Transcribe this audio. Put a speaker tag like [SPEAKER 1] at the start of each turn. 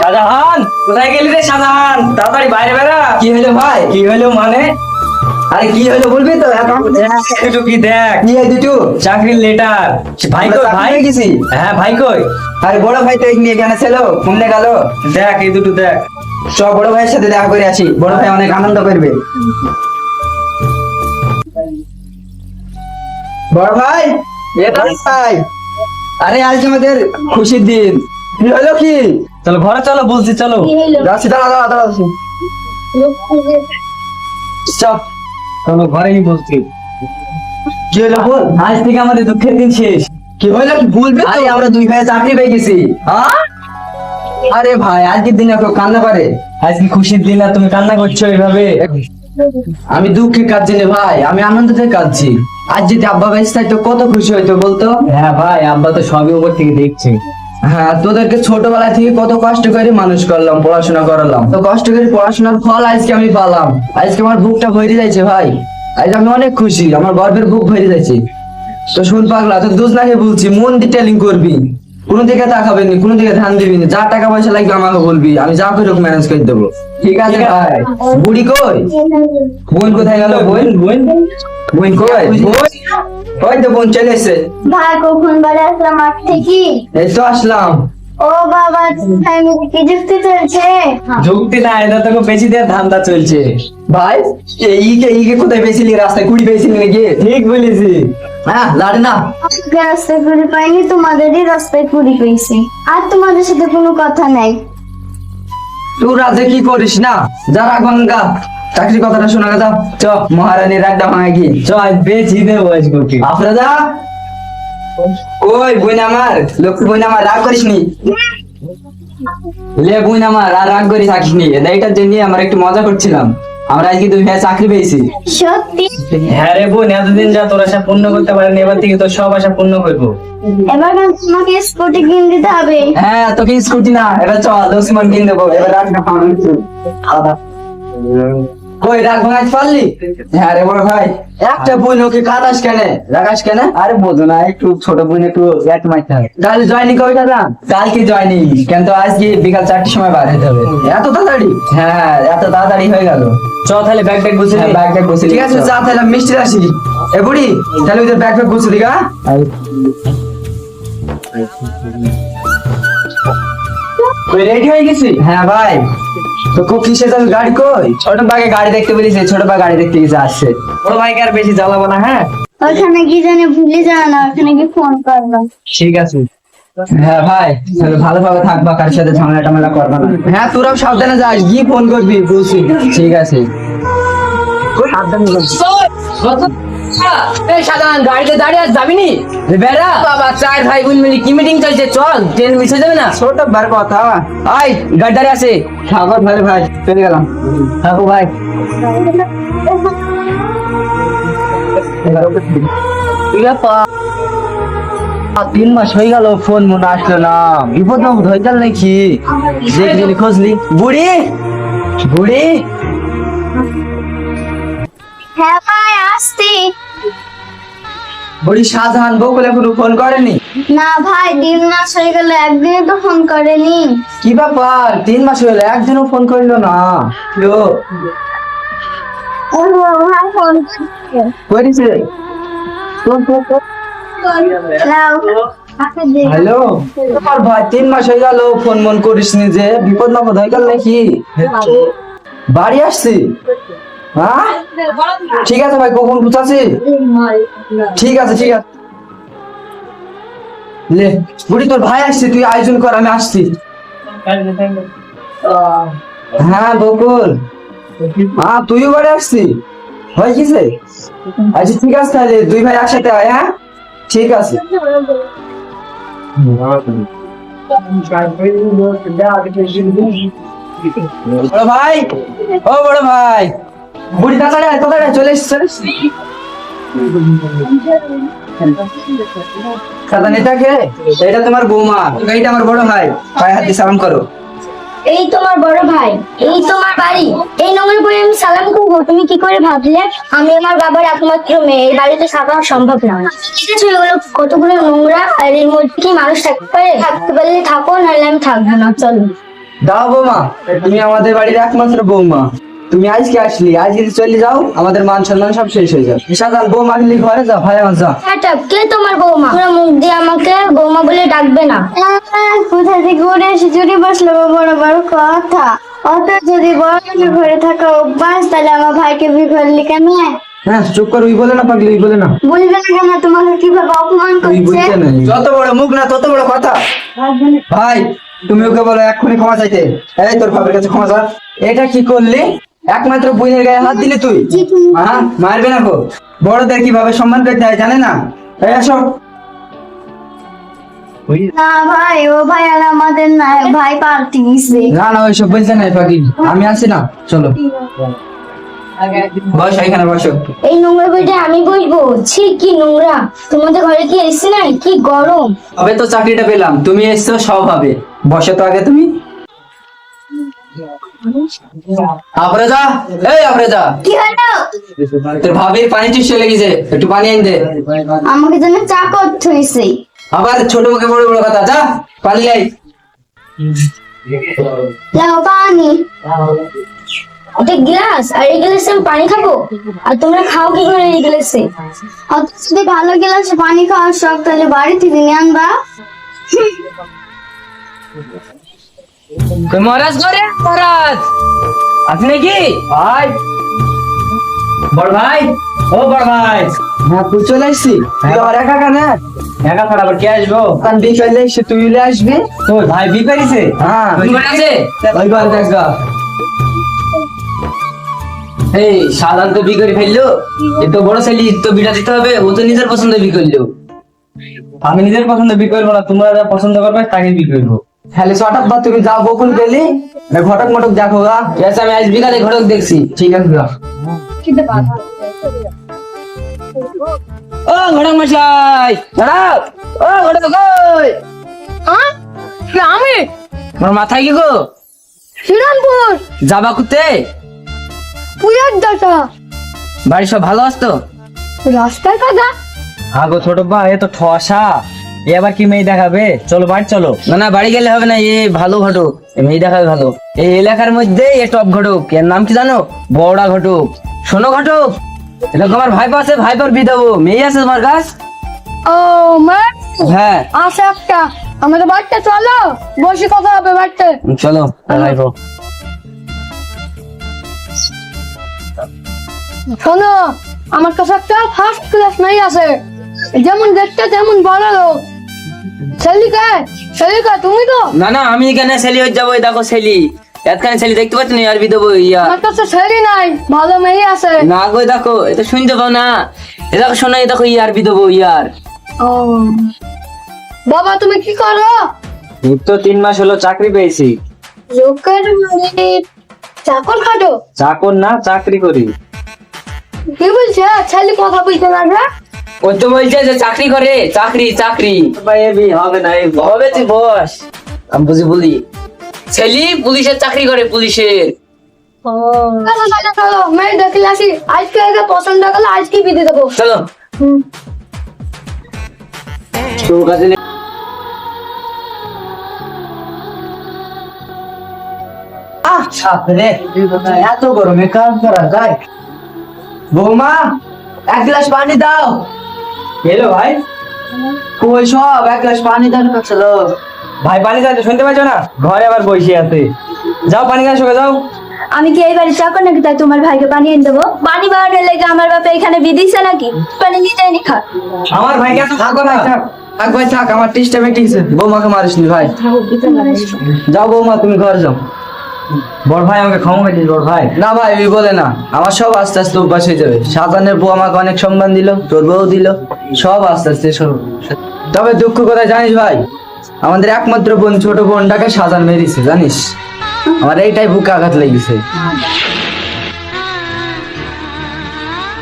[SPEAKER 1] শাহজাহান কোথায় গেলি রে শাহজাহান? তাড়াতাড়ি বাইরে বেরা কি হলো ভাই? কি হলো মানে?
[SPEAKER 2] আরে কি হলো বলবি তো?
[SPEAKER 1] একটু কি দেখ।
[SPEAKER 2] কি দুটো?
[SPEAKER 1] চাকরির লেটার ভাই কই ভাই?
[SPEAKER 2] গেছি।
[SPEAKER 1] হ্যাঁ ভাই কই?
[SPEAKER 2] আরে বড় ভাই তো এখানে এখানে ছিল ঘুমনে গেল।
[SPEAKER 1] দেখ এই দুটো দেখ।
[SPEAKER 2] সব বড় ভাইয়ের সাথে দেখা করে আসি। বড় ভাই অনেক আনন্দ করবে। বড় ভাই এটা ভাই। আরে আজ আমাদের খুশির দিন। কি হলো কি?
[SPEAKER 1] চলো ঘরে চলো বলছি চলো।
[SPEAKER 2] যাচ্ছি দাঁড়া দাঁড়া দাঁড়া
[SPEAKER 1] চল ঘরেই বলছি।
[SPEAKER 2] কি হলো বল?
[SPEAKER 1] আজ থেকে আমাদের দুঃখের দিন শেষ।
[SPEAKER 2] কি হলো কি? বলবি আরে আমরা দুই ভাই চাকরি পেয়ে গেছি। হ্যাঁ আরে ভাই আজকের দিনে কেউ কান্না করে?
[SPEAKER 1] আজকে খুশির দিন আর তুমি কান্না করছ এইভাবে
[SPEAKER 2] আমি দুঃখে কাঁদছি না ভাই আমি আনন্দতে কাঁদছি। আজ যদি আব্বা বেঁচে থাকতো কত খুশি হইতো বলতো?
[SPEAKER 1] হ্যাঁ ভাই আব্বা তো সবই উপর থেকে দেখছে।
[SPEAKER 2] হ্যাঁ তোদেরকে ছোটবেলা থেকে কত কষ্ট করে মানুষ করলাম পড়াশোনা করালাম। তো কষ্ট করে পড়াশোনার ফল আজকে আমি পালাম। আজকে আমার বুকটা ভরে যাচ্ছে ভাই। আজ আমি অনেক খুশি আমার গর্বের বুক ভরে যাচ্ছে তো শুন পাগলা তো দুজনাকে বলছি মন দিয়ে টেলিং করবি। কোনো দিকে তাকাবেন না কোনো দিকে ধ্যান দিবি না যা টাকা পয়সা লাগবে আমাকে বলবি আমি যা করে ম্যানেজ করে দেবো। ঠিক আছে ভাই? বুড়ি কই? বোন কোথায় গেল বোন?
[SPEAKER 1] বোন?
[SPEAKER 2] বোন কই? বোন? কই তো বোন চলে এসে
[SPEAKER 3] ভাই কখন বাড়ি আসলাম? মাঠ থেকে
[SPEAKER 2] এই তো আসলাম।
[SPEAKER 3] ও বাবা কি যুক্তি চলছে?
[SPEAKER 1] যুক্তি না এটা তোকে বেশি দেওয়ার ধান্দা চলছে।
[SPEAKER 2] ভাই কোথায় রাস্তায় কুড়ি নাকি?
[SPEAKER 1] ঠিক বলেছি।
[SPEAKER 2] হ্যাঁ লাড়ে না।
[SPEAKER 3] রাস্তায় কুড়ি পাইনি তোমাদেরই রাস্তায় কুড়ি পেয়েছি। আর তোমাদের সাথে কোনো কথা নাই।
[SPEAKER 2] তুই রাজে কি করিস না? যারা গঙ্গা চাকরি কথাটা শোনা গেছে। চ মহারানীর রাগটা ভাঙা কি
[SPEAKER 1] চ বেশি দেবো আজকে। ওকে।
[SPEAKER 2] কই বোন আমার? লক্ষ্মী বোন আমার রাগ করিস নি? লে বোন আমার আর রাগ করিস থাকিস নি। এইটার জন্য আমরা একটু মজা করছিলাম। আমরা আজকে দুই ভাই চাকরি পেয়েছি।
[SPEAKER 3] সত্যি?
[SPEAKER 1] হ্যাঁ রে বোন এতদিন যা তোর আশা পূর্ণ করতে পারেনি এবার থেকে তোর সব আশা পূর্ণ করব।
[SPEAKER 3] এবার তোমাকে স্কুটি কিনে দিতে হবে।
[SPEAKER 2] হ্যাঁ তোকে স্কুটি না এবার চল দশ মান কিনে দেবো। এবার রাগটা ভাঙা আলাদা। কই রাগ ভাঙাতে পারলি? হ্যাঁ রে বড় ভাই। একটা বোন ওকে কাদাস কেন? রাগাস কেন?
[SPEAKER 1] আরে বোঝো না একটু ছোট বোন একটু এক মাইতে হবে।
[SPEAKER 2] কাল জয়নি কবে দাদা? কালকে জয়নি কিন্তু আজকে বিকাল চারটির সময় বার হতে হবে। এত তাড়াতাড়ি? হ্যাঁ এত তাড়াতাড়ি হয়ে গেল।
[SPEAKER 1] চ তাহলে ব্যাগ ব্যাগ বুঝে
[SPEAKER 2] হ্যাঁ ব্যাগ ব্যাগ বসে ঠিক আছে যা তাহলে মিষ্টি আসি। এ বুড়ি তাহলে ওদের ব্যাগ ব্যাগ বসে দিগা রেডি হয়ে গেছি? হ্যাঁ ভাই। তো কো কিসে যাবে গাড়ি কই? ছোট বাগে গাড়ি দেখতে বলেছে ছোট বা গাড়ি দেখতে গেছে আসছে
[SPEAKER 1] বড় ভাইকে আর বেশি জ্বালাবো না হ্যাঁ?
[SPEAKER 3] ওখানে কি জানি ভুলে যাও না ওখানে কি ফোন করব
[SPEAKER 1] ঠিক আছে।
[SPEAKER 2] হ্যাঁ ভাই তাহলে ভালোভাবে থাকবা কার সাথে ঝামেলা টামেলা করবা না। হ্যাঁ তোরাও সাবধানে যাস গিয়ে ফোন করবি বলছি। ঠিক আছে।
[SPEAKER 4] সাধারণ গাড়িতে দাঁড়িয়ে আর যাবি বেড়া। বাবা চার ভাই বোন মিলে কি মিটিং চলছে? চল ট্রেন মিস হয়ে যাবে না?
[SPEAKER 2] ছোট বার কথা।
[SPEAKER 4] আই গাড়ি দাঁড়িয়ে আছে।
[SPEAKER 2] খাবার ভালো ভাই চলে গেলাম।
[SPEAKER 4] থাকো ভাই।
[SPEAKER 2] তিন মাস হয়ে গেল ফোন মনে আসলো না। বিপদ হয়ে গেল নাকি? দেখলি খুঁজলি বুড়ি বুড়ি। বুড়ি শাহজাহান বকুলে কোনো ফোন করেনি?
[SPEAKER 3] না ভাই তিন মাস হয়ে গেল একদিনে তো ফোন করেনি।
[SPEAKER 2] কি ব্যাপার? তিন মাস হয়ে গেল একদিনও ফোন করল না? লো
[SPEAKER 3] ও ভাই ফোন করছে।
[SPEAKER 2] হ্যালো? তোমার ভাই তিন মাস হয়ে গেল ফোন মন করিস নি যে বিপদ না হয়ে গেল নাকি? বাড়ি আসছি হ্যাঁ? ঠিক আছে ভাই কখন ঠিক আছে ঠিক আছে। লে, বুড়ি, তোর ভাই আসছে, তুই আয়োজন কর, আমি আসছি। হ্যাঁ বকুল। হ্যাঁ তুইও বাড়ি আসছি? হয় কিসে আচ্ছা ঠিক আছে তাহলে, দুই ভাই একসাথে আয় হ্যাঁ? ঠিক আছে। বড় ভাই, ও বড় ভাই। বুড়ি তাড়াতাড়ি আয় তাড়াতাড়ি চলে এসছি চলে এটা কে? এটা তোমার বৌমা এইটা আমার বড় ভাই। পায়ে হাত দিয়ে সালাম করো।
[SPEAKER 5] এই তোমার বড় ভাই এই তোমার বাড়ি। এই নোংরা করে আমি সালাম করব তুমি কি করে ভাবলে? আমি আমার বাবার একমাত্র মেয়ে এই বাড়িতে থাকা সম্ভব না। দেখেছ এগুলো কতগুলো নোংরা আর এর মধ্যে কি মানুষ থাকতে পারে? থাকতে পারলে থাকো নাহলে আমি থাকব না চলো।
[SPEAKER 2] দাও বৌমা তুমি আমাদের বাড়ির একমাত্র বৌমা। তুমি আজকে আসলি আজকে যদি চলে যাও আমাদের মান সম্মান সব শেষ হয়ে যাবে। সাজান বৌমা গেলি ঘরে যা ভাই আমার যা।
[SPEAKER 5] ম্যাডাম কে তোমার বৌমা? তোমরা মুখ দিয়ে আমাকে বৌমা বলে ডাকবে না। কোথা থেকে উড়ে এসে চুরি বসল বড় বড় কথা? অত যদি বড় ঘরে থাকা অভ্যাস তাহলে আমার ভাইকে বিয়ে করলি কেন
[SPEAKER 2] হ্যাঁ চুপ করে ওই বলে না পাগলি ওই বলে না।
[SPEAKER 5] বলবে না কেন তোমাকে কীভাবে অপমান করছে?
[SPEAKER 2] যত বড় মুখ না তত বড় কথা। ভাই তুমি ওকে বলো এক্ষুনি ক্ষমা চাইতে। এই তোর বাবার কাছে ক্ষমা চা এটা কি করলি? একমাত্র বোনের গায়ে হাত দিলি তুই? হ্যাঁ মারবে না গো। বড়দের কীভাবে সম্মান করতে হয় জানে না? এই আসো।
[SPEAKER 5] না ভাই ও ভাই আর আমাদের না ভাই পাল্টি গেছে
[SPEAKER 2] না না ওইসব বলতে নাই পাগলি আমি আছি না চলো। বসো এখানে বসো।
[SPEAKER 5] এই নোংরা বইটা আমি বলব ছি কি নোংরা। তোমাদের ঘরে কি এসি নাই কি গরম।
[SPEAKER 2] তবে তো চাকরিটা পেলাম। তুমি এসছো সব হবে বসে তো আগে তুমি। আপরে এই আপরে
[SPEAKER 5] কি হলো?
[SPEAKER 2] তোর ভাবির পানি চুষে লেগেছে। একটু পানি আন দে।
[SPEAKER 5] আমাকে যেন চা করতে হয়েছে
[SPEAKER 2] আবার ছোট মুখে বড় বড় কথা। যা পানি লাই।
[SPEAKER 5] লাও পানি। ওটা গ্লাস আর এই গ্লাসে আমি পানি খাব? আর তোমরা খাও কি করে এই গ্লাসে? অত যদি ভালো গ্লাসে পানি খাওয়ার শখ তাহলে বাড়ি থেকে নিয়ে আনবা।
[SPEAKER 1] মহারাজ মহারাজ! আপনি কি
[SPEAKER 2] ভাই!
[SPEAKER 4] বড় ভাই! ও বড় ভাই!
[SPEAKER 2] হ্যাঁ তুই চলে আসছি। তুই আমার একা কেন?
[SPEAKER 4] একা ছাড়া আবার কে আসব?
[SPEAKER 2] কারণ বিকালে এসে তুই আসবি।
[SPEAKER 4] তো ভাই
[SPEAKER 2] হ্যাঁ।
[SPEAKER 1] আছে?
[SPEAKER 2] ওই দেখ
[SPEAKER 1] এই সাধারণ তো বি ফেলল। এ তো বড় ছেলে তো বিটা দিতে হবে। ও তো নিজের পছন্দ বি করল।
[SPEAKER 4] আমি নিজের পছন্দ বি করব না তোমরা যা পছন্দ করবে তাকে বি করব।
[SPEAKER 2] তাহলে হঠাৎ বা তুমি যাও বকুল গেলি না ঘটক মটক দেখো গা।
[SPEAKER 1] আমি আজ বিকালে ঘটক দেখছি।
[SPEAKER 2] ঠিক আছে গা
[SPEAKER 1] ও ঘটক মশাই! দাঁড়াও। ও ঘটক কই?
[SPEAKER 5] আমি
[SPEAKER 1] তোমার মাথায় কি গো?
[SPEAKER 5] শ্রীরামপুর।
[SPEAKER 1] যাবা কুতে
[SPEAKER 5] পুজোর দাতা
[SPEAKER 1] বাড়ি সব ভালো আসতো
[SPEAKER 5] রাস্তায় কথা
[SPEAKER 4] হ্যাঁ গো ছোট ভাই এ তো ঠসা। এ আবার কি মেয়ে দেখাবে? চলো বাড়ি চলো।
[SPEAKER 1] না না বাড়ি গেলে হবে না এ ভালো ঘটক এ মেয়ে দেখাবে ভালো। এই এলাকার মধ্যে এ টপ ঘটক এর নাম কি জানো? বড়া ঘটক। শোনো ঘটক এটা তোমার ভাই আছে ভাই পর বি দেবো মেয়ে আছে তোমার কাছ?
[SPEAKER 5] ও মা?
[SPEAKER 1] হ্যাঁ।
[SPEAKER 5] আছে একটা। আমাদের বাড়িতে চলো বসে কথা হবে বাড়িতে।
[SPEAKER 1] চলো ভাইপো।
[SPEAKER 5] শোনো আমার কাছে একটা ফার্স্ট ক্লাস নাই আছে। যেমন দেখতে তেমন বড় লোক সেলিকা সেলিকা তুমি তো?
[SPEAKER 1] না না আমি এখানে সেলি হয়ে যাব দেখো সেলি এতখানে সেলি দেখতে পাচ্ছ না? আর বি ইয়া।
[SPEAKER 5] আমার কাছে সেলি নাই ভালো মেয়ে আছে।
[SPEAKER 1] না গো দেখো এটা শুনতে পাও না। এ দেখো শোনো এই দেখো ইয়ার বি ইয়ার।
[SPEAKER 5] ও। বাবা তুমি কি করো?
[SPEAKER 4] তো তিন মাস হলো চাকরি পেয়েছি।
[SPEAKER 5] লোকের চাকর খাটো?
[SPEAKER 4] চাকর না চাকরি করি।
[SPEAKER 5] কি বলছে? ছেলে কথা বলতে না
[SPEAKER 1] ও তো বলছে যে চাকরি করে চাকরি চাকরি।
[SPEAKER 4] ভাই হবে না
[SPEAKER 1] হবে তুই বস। আমি বুঝি বলি। ছেলি পুলিশের চাকরি করে পুলিশের।
[SPEAKER 5] চলো চলো। চলো মেয়ে দেখলে আসি আজকে আগে পছন্দ করলে আজকে বিধি দেবো
[SPEAKER 1] চলো
[SPEAKER 4] তোর কাছে
[SPEAKER 2] আহ সাপরে এত গরমে কাজ করা যায়। বৌমা এক গ্লাস পানি দাও।
[SPEAKER 4] এলো ভাই?
[SPEAKER 2] কই সব? এক গ্লাস পানি দাও না চলো।
[SPEAKER 4] ভাই পানি চাইতে শুনতে পাচ্ছ না? ঘরে আবার বসে আছে। যাও পানি খাওয়া সঙ্গে যাও।
[SPEAKER 5] আমি কি এই বাড়ি চাকর নাকি? তাই তোমার ভাইকে পানি এনে দেবো। পানি বানানোর লেগে আমার বাপে এখানে বিদিছে নাকি? পানি নিয়ে যায়নি খা
[SPEAKER 4] আমার ভাইকে এত
[SPEAKER 2] থাক ভাই থাক। থাক ভাই থাক। আমার টিস্টা মিটিংছে বৌমাকে মারিস নি ভাই যাও বৌমা তুমি ঘর যাও।
[SPEAKER 4] বড় ভাই, আমাকে ক্ষমা করে বড় ভাই।
[SPEAKER 2] না ভাই, ওই বলে না। আমার সব আস্তে আস্তে অভ্যাস হয়ে যাবে। সাজানের বউ আমাকে অনেক সম্মান দিল, তোর বউ দিল। সব আস্তে আস্তে সব। তবে দুঃখ কথা জানিস ভাই? আমাদের একমাত্র বোন, ছোট বোনটাকে সাজান মেরেছে, জানিস? আমার এইটাই বুকে আঘাত লেগেছে।